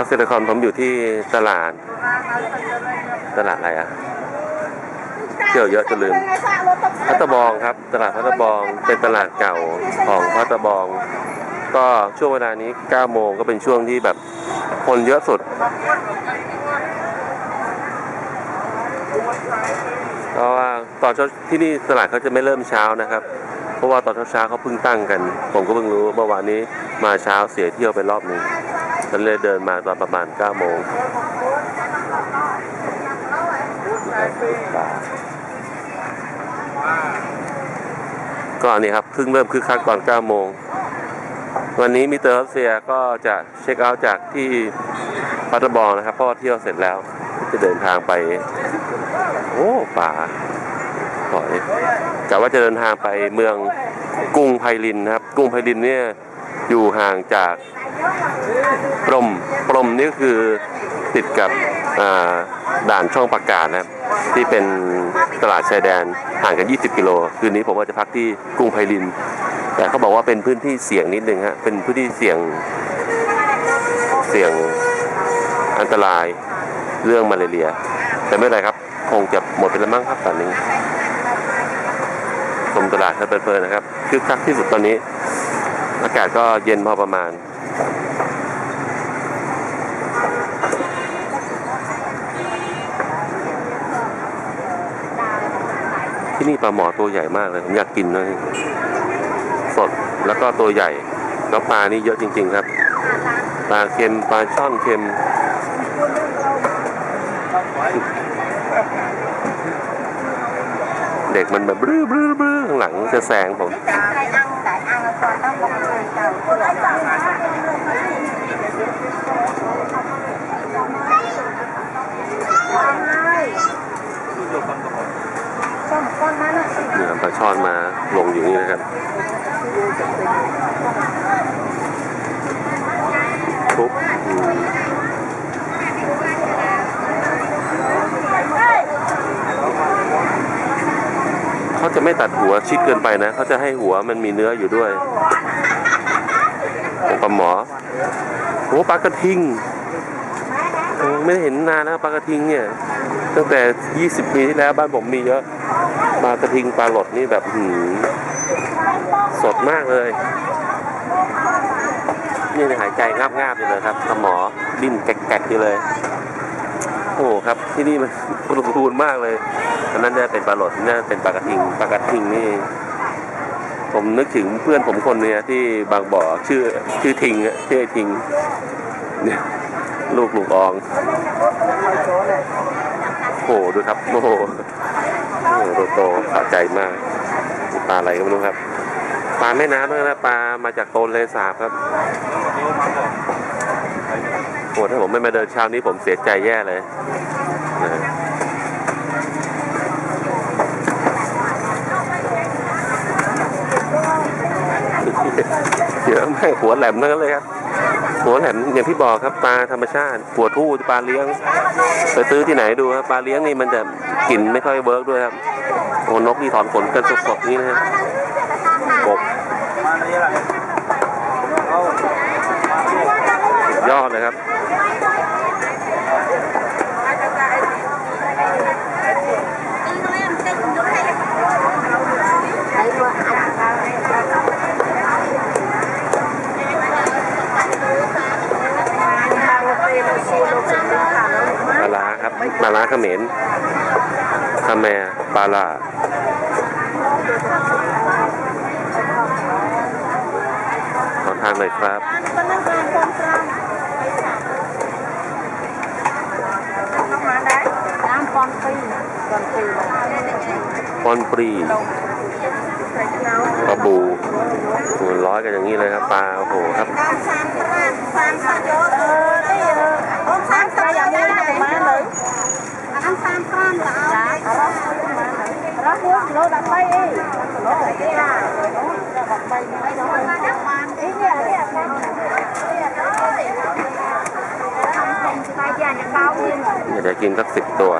เกษตรกรผมอยู่ที่ตลาด ตลาดอะไรอะเที่ยวเยอะจนลืมพัตบองครับ ตลาดพัตบองเป็นตลาดเก่าของพัตบอง ก็ช่วงเวลานี้9โมงก็เป็นช่วงที่แบบคนเยอะสุด เพราะว่าตอนเช้าที่นี่ตลาดเขาจะไม่เริ่มเช้านะครับ เพราะว่าตอนเช้าเขาเพิ่งตั้งกัน ผมก็เพิ่งรู้เมื่อวานนี้มาเช้าเสียเที่ยวไปรอบหนึ่ง ก็เลยเดินมาตอนประมาณ9โมงก็อันนี้ครับเพิ่งเริ่มคึกคักตอน9โมง วันนี้มิสเตอร์รัสเซียก็จะเช็คเอาท์จากที่พัตบองนะครับเพราะว่าเที่ยวเสร็จแล้วจะเดินทางไป โอ้ป่าถอยกะว่าจะเดินทางไปเมืองกรุงไพลินนะครับ กรุงไพลินเนี่ยอยู่ห่างจาก ปรมปรมนี่คือติดกับด่านช่องประกาศนะครับที่เป็นตลาดชายแดนห่างกัน 20 กิโล คืนนี้ผมว่าจะพักที่กรุงไพลิน แต่เขาบอกว่าเป็นพื้นที่เสี่ยงนิดนึงฮะเป็นพื้นที่เสี่ยงเสี่ยงอันตรายเรื่องมาเรีย แต่ไม่เป็นไรครับ คงจะหมดไปแล้วมั้งครับตอนนี้ชมตลาดครับเพลินๆนะครับคึกคักที่สุดตอนนี้ อากาศก็เย็นพอประมาณ ที่นี่ปลาหมอตัวใหญ่มากเลย ผมอยากกินนะสดแล้วก็ตัวใหญ่ แล้วปลานี่เยอะจริง ๆ ครับ ปลาเค็มปลาช่อนเค็มเด็กมันแบบบื้อบื้อบื้อข้างหลังจะแซงผม Tại ăn, tại ăn là còn đang một người tàu Cho เหนือปลาช่อนมาลงอยู่นี่นะครับทุบเขาจะไม่ตัดหัวชิดเกินไปนะเขาจะให้หัวมันมีเนื้ออยู่ด้วยของปลาหมอโอ้ปลากระทิง ไม่ได้เห็นนานแล้วปลากระทิงเนี่ย ตั้งแต่ 20 ปีที่แล้วบ้านผมมีเยอะปลากระทิงปลาหลดนี่แบบหืมสดมากเลย นี่หายใจงาบงาบๆอยู่เลยครับสมอดิ้นแกกๆอยู่เลย โอ้โหครับที่นี่มันอุดมสมบูรณ์มากเลยอันนั้นจะเป็นปลาหลดนี่จะเป็นปลากระทิงปลากระทิงนี่ผมนึกถึงเพื่อนผมคนเนี้ยที่บางบ่อชื่อชื่อทิงชื่อไอ้ทิงเนี่ย ลูกลูกอองโอ้โหดูครับโอ้โหโอ้โตโตสะใจมากปลาอะไรก็ไม่รู้ครับปลาแม่น้ำนะปลามาจากโตนเลสาบครับโอ้ถ้าผมไม่มาเดินเช้านี้ผมเสียใจแย่เลยเยอะมากหัวแหลมนั้นเลยครับ หัวแหลมอย่างที่บอกครับปลาธรรมชาติหัวทู่ปลาเลี้ยง ไปซื้อที่ไหนดูครับปลาเลี้ยงนี่มันจะกลิ่นไม่ค่อยเวิร์กด้วยครับโอ้นกนี่ถอนขนกันสดๆนี่นะฮะกบสุดยอดเลยครับ ปลาร้าครับปลาร้าเขมรคาแมปลาล่าขอทางหน่อยครับ Đám con phi Con phi ปอนปรีปลาบูหัวร้อยกันอย่างนี้เลยครับปลาโอ้โหครับ เราดับไฟเองเราดับไฟนะดับไฟไม่ต้องมาดับมันเอ้ยเนี่ยเนี่ยเนี่ยอยากจะกินสักสิบตัว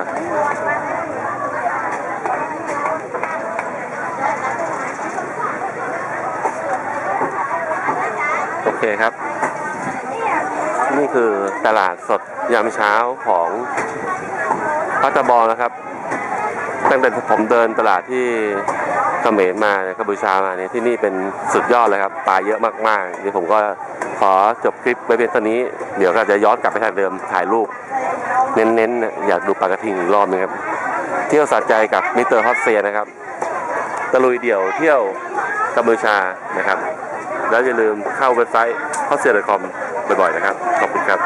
โอเคครับ นี่คือตลาดสดยามเช้าของพัตบอนะครับ ตั้งแต่ผมเดินตลาดที่เขมรมาเนี่ยกัมพูชามาเนี่ยที่นี่เป็นสุดยอดเลยครับปลาเยอะมากๆเดี๋ยวผมก็ขอจบคลิปไว้เพียงเท่านี้ เดี๋ยวก็จะย้อนกลับไปทางเดิมถ่ายรูป เน้นๆ อยากดูปลากระทิงอีกรอบนึงครับ เที่ยวสะใจกับมิสเตอร์ฮอตเซียนะครับตะลุยเดี่ยวเที่ยวกัมพูชานะครับ แล้วอย่าลืมเข้าเว็บไซต์ h o t s e a c o m บ่อยๆนะครับ ขอบคุณครับ